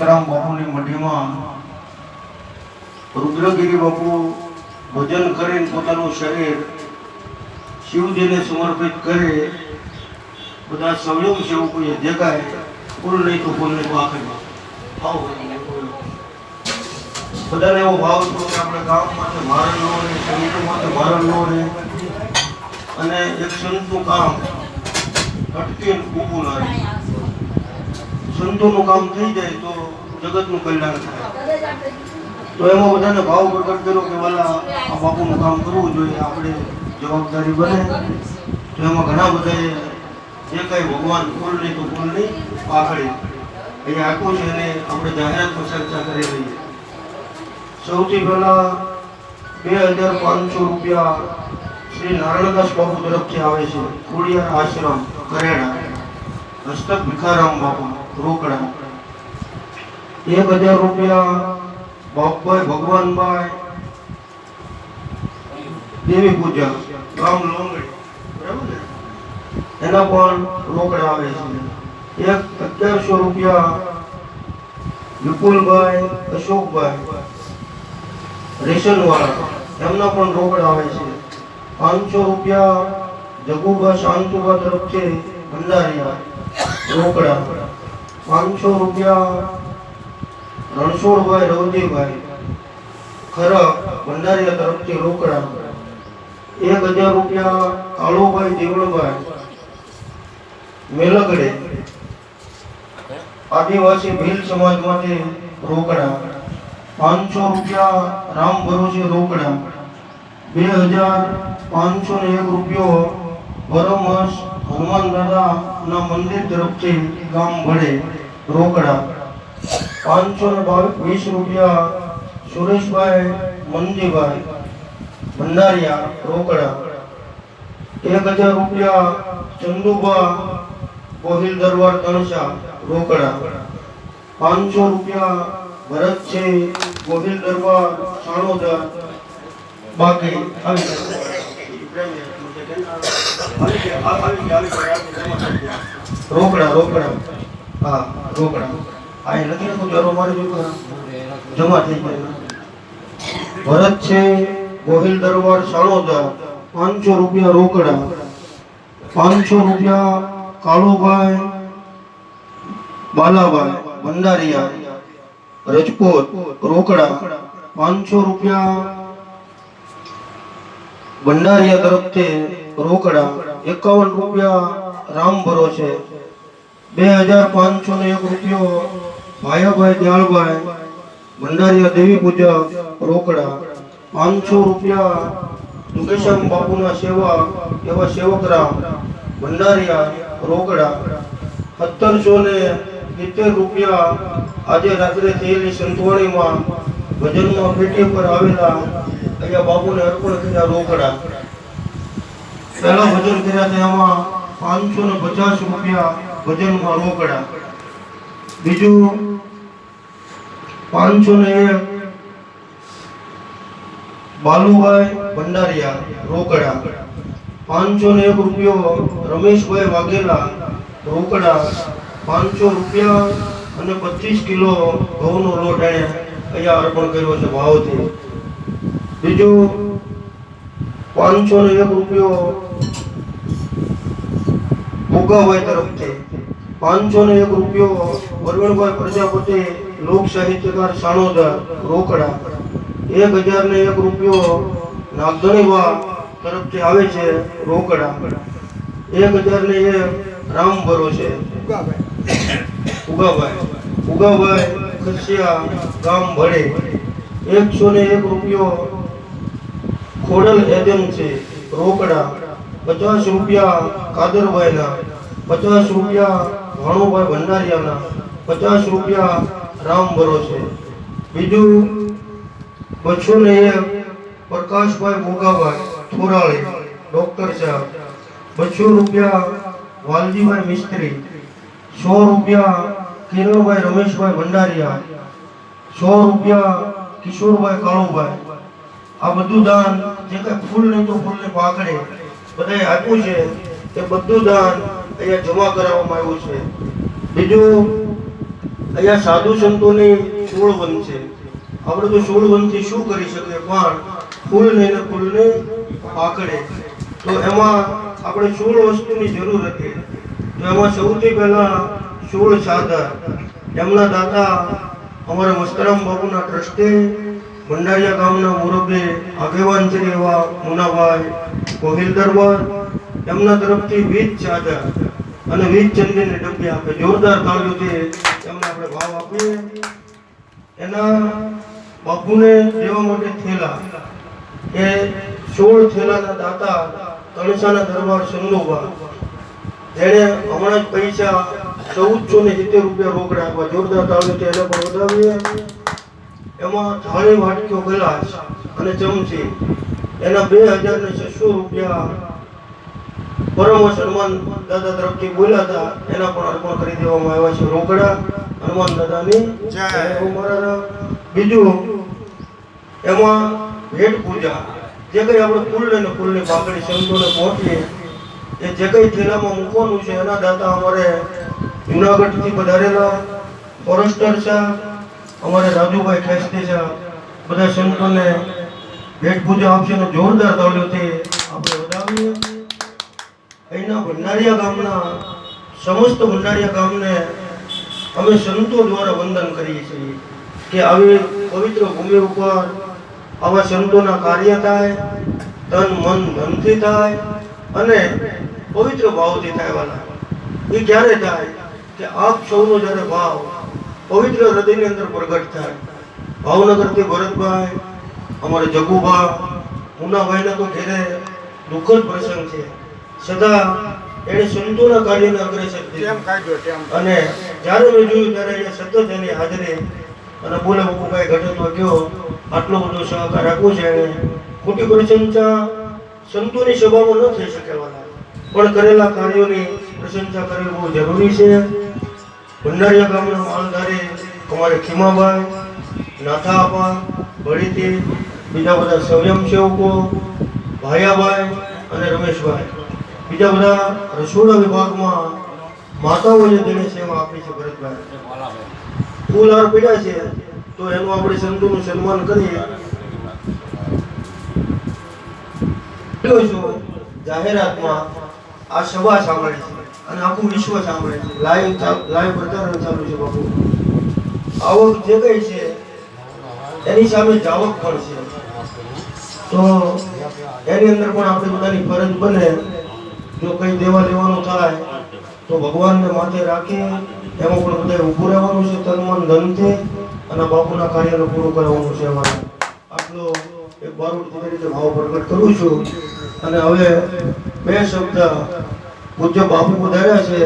રામ મઢીમાં રુદ્રગીરી બાપુ ભજન કરીને પોતાનું શરીર શિવજીને સમર્પિત કરે, બધા સંયમ સેવકોએ દેખાય, ફૂલ નહીં તો ફૂલ નહીં તો ભાવ બધાને એવો ભાવ હતો કે આપણે ગામમાંથી ભારણ ન રહે સંતોમાંથી ભારણ ન રહે અને એક સંતનું કામ, અટકીને ઊભું ના રહે. સંતોનું કામ થઈ જાય તો જગતનું કલ્યાણ થાય. તો એમાં બધાને ભાવ પ્રગટ કર્યો કે વાલા, આ બાપુનું કામ કરવું જોઈએ, આપણે જવાબદારી બને. તો એમાં ઘણા બધાએ જે કાંઈ ભગવાન ફૂલ નહીં તો ફૂલ નહીં પાખડી અહીંયા આખું છે એને આપણે જાહેરાતમાં ચર્ચા કરી રહીએ સૌથી પહેલા બે હજાર પાંચસો રૂપિયા શ્રી નારાયણદાસ બાપુ તરફથી આવે છે કુડિયા આશ્રમ કરેડા હસ્તક ભિખારામ બાપુ, રોકડા. એક હજાર રૂપિયા બાપભાઈ ભગવાનભાઈ દેવી પૂજા ગામ લોંગડી એના પણ રોકડા આવે છે. એક અગિયારસો રૂપિયા વિપુલભાઈ, અશોકભાઈ, રેશનવાળા, એમના પણ રોકડા આવે છે. પાંચસો રૂપિયા જગુભા શાંતુભા તરફથી ભંડારીયા રોકડા. પાંચસો રૂપિયા રણછોડભાઈ રવજીભાઈ ખરા ભંડારીયા તરફથી રોકડા. એક હજાર રૂપિયા કાળુભાઈ જીવણભાઈ મેલગડે. આદિવાસી ભીલ સમાજમાંથી રોકડા. પાંચસો રૂપિયા રામ ભરોસે રોકડા. બે હજાર પાંચસો ને એક રૂપિયો પરમહંસ હનુમાન દાદાના મંદિર તરફથી ગામ ભળે રોકડા પાંચસો ને વીસ રૂપિયા સુરેશભાઈ મંદીભાઈ ભંડારિયા રોકડા, એક હજાર રૂપિયા ચંદુબા ગોહિલ દરબાર તણસા રોકડા, પાંચસો રૂપિયા ભરત છે દરબાર સાણોદર બાકી આવી રોકડા રોકડા. હા, રોકડા. આ લખી નાખું ચાલો મારે જોઈ જમા થઈ ગયા. ભરત છે ગોહિલ દરબાર સાણોદર પાંચસો રૂપિયા રોકડા. પાંચસો રૂપિયા કાળુભાઈ બાલાભાઈ ભંડારિયા. રજકોટ રોકડા. પાંચસો રૂપિયા ભંડારિયા તરફથી રોકડા. એકાવન રૂપિયા રામ ભરોસે બે હજાર પાંચસો ને એક રૂપિયો ભાયાભાઈ દયાળભાઈ, ભંડારિયા દેવી પૂજા, રોકડા. પાંચસો રૂપિયા દુગેશ્યામ બાપુના સેવા, એવા સેવકરામ ભંડારિયા, રોકડા. સત્તરસો ને સિત્તેર રૂપિયા આજે રાત્રે થયેલી સંતવાણીમાં ભજનમાં પેટી પર આવેલા અહીંયા બાપુને અર્પણ કર્યા રોકડા. પહેલા ભજન કર્યા તેમાં પાંચસો ને પચાસ રૂપિયા ભજનમાં રોકડા. બીજું, પાંચસો ને એક બાલુભાઈ ભંડારિયા રોકડા. પાંચસો ને એક રૂપિયો રમેશભાઈ વાઘેલા રોકડા. પાંચસો રૂપિયા અને પચીસ કિલો ઘઉંનો લોટ એણે અહીંયા અર્પણ કર્યો છે ભાવથી. બીજું પાંચસો ને એક રૂપિયો ભોગાભાઈ તરફથી. પાંચસો ને એક રૂપિયો વરવણભાઈ પ્રજાપતિ લોક સાહિત્યકાર સાણોદર રોકડા. એક હજાર ને એક રૂપિયો નાગધણીવા તરફથી આવે છે રોકડા. એક હજાર ને એક રામ ભરોસે ઉગાભાઈ. ઉગાભાઈ ખસિયા ગામ ભળે એકસો ને એક રૂપિયો ખોડલ એજન્સી, રોકડા, પચાસ રૂપિયા કાદરભાઈના, પચાસ રૂપિયા ભાણુભાઈ ભંડારિયાના, પચાસ રૂપિયા રામ ભરોસે બીજું બસો ને એક પ્રકાશભાઈ મોગાભાઈ થોરાળી, ડોક્ટર સાહેબ. બસો રૂપિયા વાલજીભાઈ મિસ્ત્રી, સો રૂપિયા કિરણભાઈ રમેશભાઈ ભંડારિયા, સો રૂપિયા કિશોરભાઈ કાળુભાઈ. આ બધું દાન જે કઈ ફૂલ નહીં ફૂલને પાકડે બધાએ આપ્યું છે, એ બધું દાન અહીંયા જમા કરાવવામાં આવ્યું છે. બીજું, અહીંયા સાધુ સંતોની સોળ વન છે. આપણે તો સોળ વનથી શું કરી શકીએ? પણ ફૂલ ને એને ફૂલને પાકડે તો એમાં આપણે સોળ વસ્તુની જરૂર હતી. તો એમાં સૌથી પહેલાં સોળ સાધા. એમના દાદા અમારા મસ્તરામ બાબુના ટ્રસ્ટી ભંડારિયા ગામના મુરબ્બી આગેવાન શ્રી એવા મુનાભાઈ કોહિલ દરબાર. એમના તરફથી વીજ ચાદર અને વીજ ચંદીની ડબ્બી આપે. જોરદાર તાળીઓથી એમને આપણે ભાવ આપીએ. એના બાપુને દેવા માટે થેલા એ સોળ થેલાના દાતા તણસાના દરબાર સંગોબા જેણે હમણાં જ પૈસા ચૌદસો ને સિત્તેર રૂપિયા રોકડા આપવા જોરદાર તાળીઓથી એને પણ વધાવીએ. એમાં થાળી વાટકીઓ ગ્લાસ અને ચમચી. એના બે હજાર ને છસો રૂપિયા પરમ હનુમાન દાદા તરફથી બોલ્યા હતા. એના પણ અર્પણ કરી દેવામાં આવ્યા છે રોકડા. હનુમાન દાદાની જય. બીજું એમાં ભેટ પૂજા. જે કઈ આપણે ફૂલ ને ફૂલની પાકડી સંતોને પહોંચીએ એ જે કઈ થેલામાં મૂકવાનું છે એના દાતા અમારે જુનાગઢથી પધારેલા ફોરેસ્ટર છે અમારે રાજુભાઈ ખેસ્તી છે. બધા સંતોને ભેટ પૂજા આપશે અને જોરદાર તાળીઓથી આપણે વધાવીએ. અહીંના ભંડારિયા ગામના સમસ્ત ભંડારિયા ગામને અમે સંતો દ્વારા વંદન કરીએ છીએ કે આવી પવિત્ર ભૂમિ ઉપર આવા સંતોના કાર્ય થાય, તન મન ધનથી થાય અને પવિત્ર ભાવથી થાય વાલા. એ ક્યારે થાય કે આપ સૌનો જ્યારે ભાવ પવિત્ર હૃદયની અંદર પ્રગટ થાય. ભાવનગરથી ભરતભાઈ અમારે જગુભા મુનાભાઈના તો ઘેરે દુઃખદ પ્રસંગ છે. સદા એણે સંતોના કાર્યને અગ્રેસર અને જ્યારે મેં જોયું ત્યારે એને સતત એની હાજરી અને બોલે બાપુ કાંઈ ઘટે તો કયો? આટલો બધો સહકાર આપ્યો છે એણે. ખોટી પ્રશંસા સંતોની સભામાં ન થઈ શકે પણ કરેલા કાર્યોની પ્રશંસા કરવી બહુ જરૂરી છે. ભંડારિયા ગામના માલધારી અમારે ખીમાભાઈ નાથાપા ભળીતી બીજા બધા સ્વયંસેવકો ભાયાભાઈ અને રમેશભાઈ. બીજા બધા રસોડા વિભાગમાં માતાઓએ તેને સેવા આપી છે ભરતભાઈ. ફૂલ હાર પીડ્યા છે, તો એનું આપણે સંતોનું સન્માન કરીએ. જાહેરાતમાં આ સભા સાંભળે છે. અને આખું વિશ્વ સાંભળે છે લાઈવ લાઈવ પ્રચારણ ચાલુ છે બાપુ. આવક જે કઈ છે, એની સામે જાવક પણ છે. તો એની અંદર પણ આપણે બધાની ફરજ બને. જો કઈ દેવા લેવાનું થાય, તો ભગવાનને માથે રાખી, એમાં પણ બધા ઊભું રહેવાનું છે, તન મન ધનથી અને બાપુના કાર્યને પૂરું કરવાનું છે અમારે આટલો એક બારૂદ તરીકે ભાવ પ્રગટ કરું છું. અને હવે બે શબ્દ પૂજ્ય બાપુ પધાર્યા છે.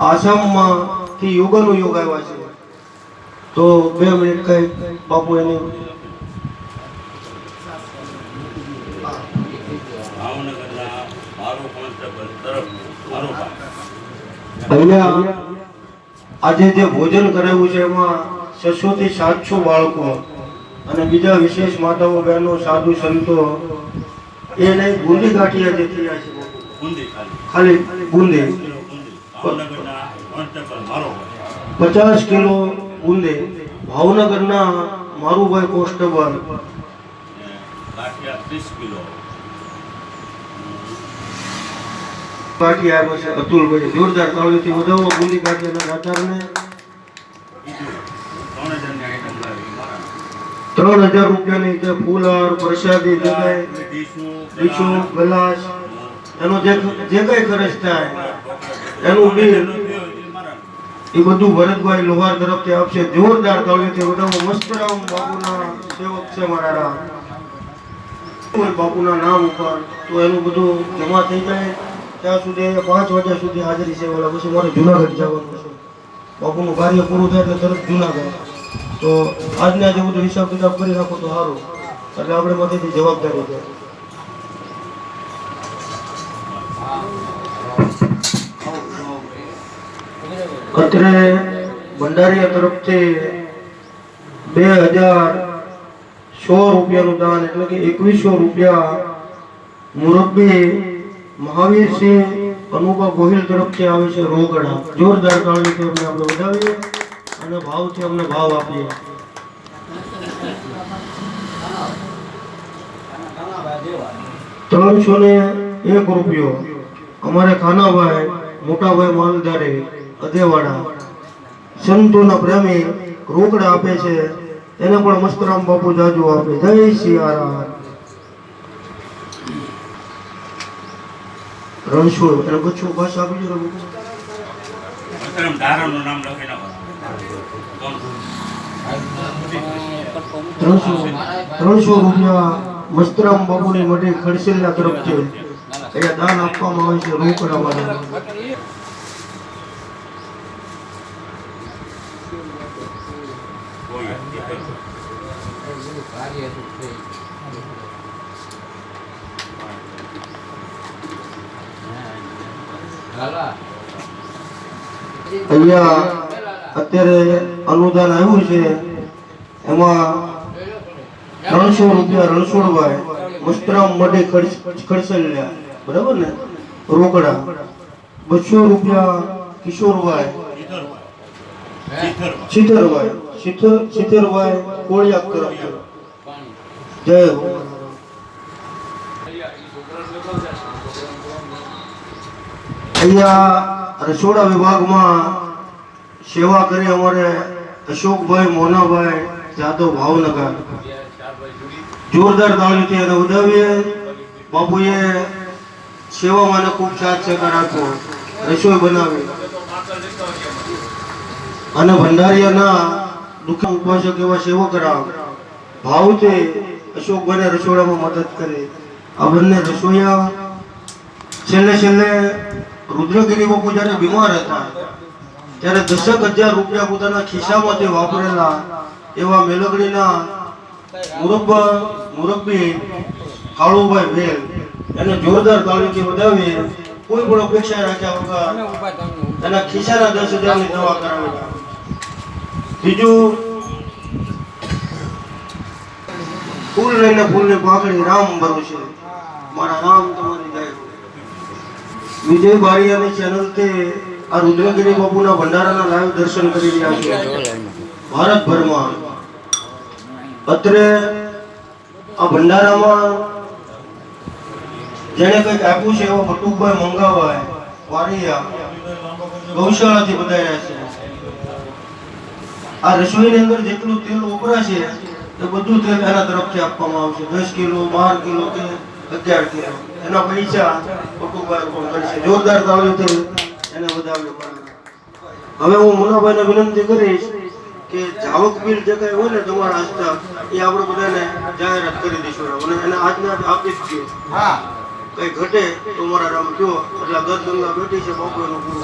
આસામમાં થી યોગાનો યોગ આવ્યા છે. તો બે મિનિટ કઈ બાપુ એની આજે જે ભોજન કરાવ્યું છે એમાં છસો થી સાતસો બાળકો અને બીજા વિશેષ માતાઓ, બહેનો, સાધુ સંતો એને ગુંડી ગાંઠિયા જે થયા છે. ખાલી બુંદી પચાસ કિલો બુંદી ભાવનગરના મારુભાઈ કોન્સ્ટેબલ. પાર્ટી આવ્યો છે અતુલભાઈ જોરદાર તાળીઓથી વધાવો. બુંદી ગાંઠિયાના દાતારને ત્રણ હજાર રૂપિયાની જે ફૂલહાર પ્રસાદી જે કાંઈ ડીશનું, ડીશું ગ્લાસ. એનો જે જે કઈ ખર્ચ થાય, એનું બિલ, એ બધું ભરતભાઈ લોહાર તરફથી આપશે. જોરદાર તાળીઓથી બધા મસ્તરામ બાપુના સેવક છે મારા. બાપુના નામ ઉપર, તો એનું બધું જમા થઈ જાય. ત્યાં સુધી પાંચ વાગ્યા સુધી હાજરી છે ઓલા. પછી મારે જુનાગઢ જવાનું છે. બાપુનું કાર્ય પૂરું થાય એટલે તરત જુનાગઢ. તો આજને આજે બધું હિસાબ કિતાબ કરી રાખો તો સારું. એટલે આપણે માથેથી જવાબદારી છે. અત્રે ભંડારીયા તરફથી બે હજાર સો રૂપિયાનું દાન, એટલે કે એકવીસો રૂપિયા મુરબ્બી મહાવીરસિંહ અનુપા ગોહિલ તરફથી આવે છે રોગડા. જોરદાર તાળીથી અમને આપણે વધાવીએ અને ભાવથી અમને ભાવ આપીએ. ત્રણસો ને એક રૂપિયો. અમારે ખાનાભાઈ, મોટાભાઈ માલધારે અધેવાડા. સંતોના પ્રેમી રોકડા આપે છે. એને પણ મસ્તરામ બાપુ જાજુ આપે. જય સિયારામ રણછોડ એને બચ્ચું પાછા આપી જો ત્રણસો રૂપિયા મસ્તરામ બાપુની મઢી ખડસેલના તરફથી. અહીંયા દાન આપવામાં આવે છે રોકડા માટે કોઈ નથી. અત્યારે અનુદાન આવ્યું છે. એમાં ત્રણસો રૂપિયા રણછોડભાઈ મસ્તરામ માટે ખડસેલ્યા બરાબર ને? રોકડા. બસો રૂપિયા કિશોરભાઈ અહીંયા રસોડા વિભાગમાં સેવા કરી અમારે અશોકભાઈ, મોનાભાઈ, જાદવ ભાવનગર. જોરદાર તાળીથી એને વધાવીએ બાપુએ સેવામાં ખૂબ સાથ સહકાર આપ્યો. રસોઈ બનાવી. અને ભંડારીયાના દુઃખ ઉપાસક એવા સેવક રામ ભાવથી અશોકભાઈને રસોડામાં મદદ કરી. આ બંને રસોઈયા છેલ્લે છેલ્લે રુદ્રગીરી બાપુ જ્યારે બીમાર હતા, ત્યારે દસક હજાર રૂપિયા પોતાના ખિસ્સામાંથી વાપરેલા એવા મેલગડીના મુરબ્બા, મુરબ્બી કાળુભાઈ વેલ એને જોરદાર તાળીથી વધાવી કોઈ પણ અપેક્ષા રાખ્યા વગર એના ખિસ્સાના દસ હજારની દવા કરાવેલા બીજું? ફૂલ લઈને ફૂલની પાકડી રામ ભરોસે મારા રામ તમારી જય વિજય બારિયાની ચેનલથી આ રુદ્રગીરી બાપુના ભંડારાના લાઈવ દર્શન કરી રહ્યા છે. ભારતભરમાં. અત્રે આ ભંડારામાં જેને કંઈક આપ્યું છે એવા ફટુકભાઈ મંગાવાય વારિયા, ગૌશાળાથી બધાયા છે. આ રસોઈની અંદર જેટલું તેલ વપરાશે એ બધું તેલ એના તરફથી આપવામાં આવશે. દસ કિલો બાર કિલો કે અગિયાર કિલો. એના પૈસા પણ કરશે. જોરદાર તાળીઓથી એને વધાવ્યો હવે હું મુનાભાઈને વિનંતી કરીશ કે જાવક બિલ જે કઈ હોય ને તમારા હસ્તા એ આપણે બધાને જાહેરાત કરી દઈશું. અને એને આજના આજ આપી જ હા. કઈ ઘટે તો મારા રામ કયો. એટલે ગત ગંગા બેઠી છે બાપુ એનું પૂરું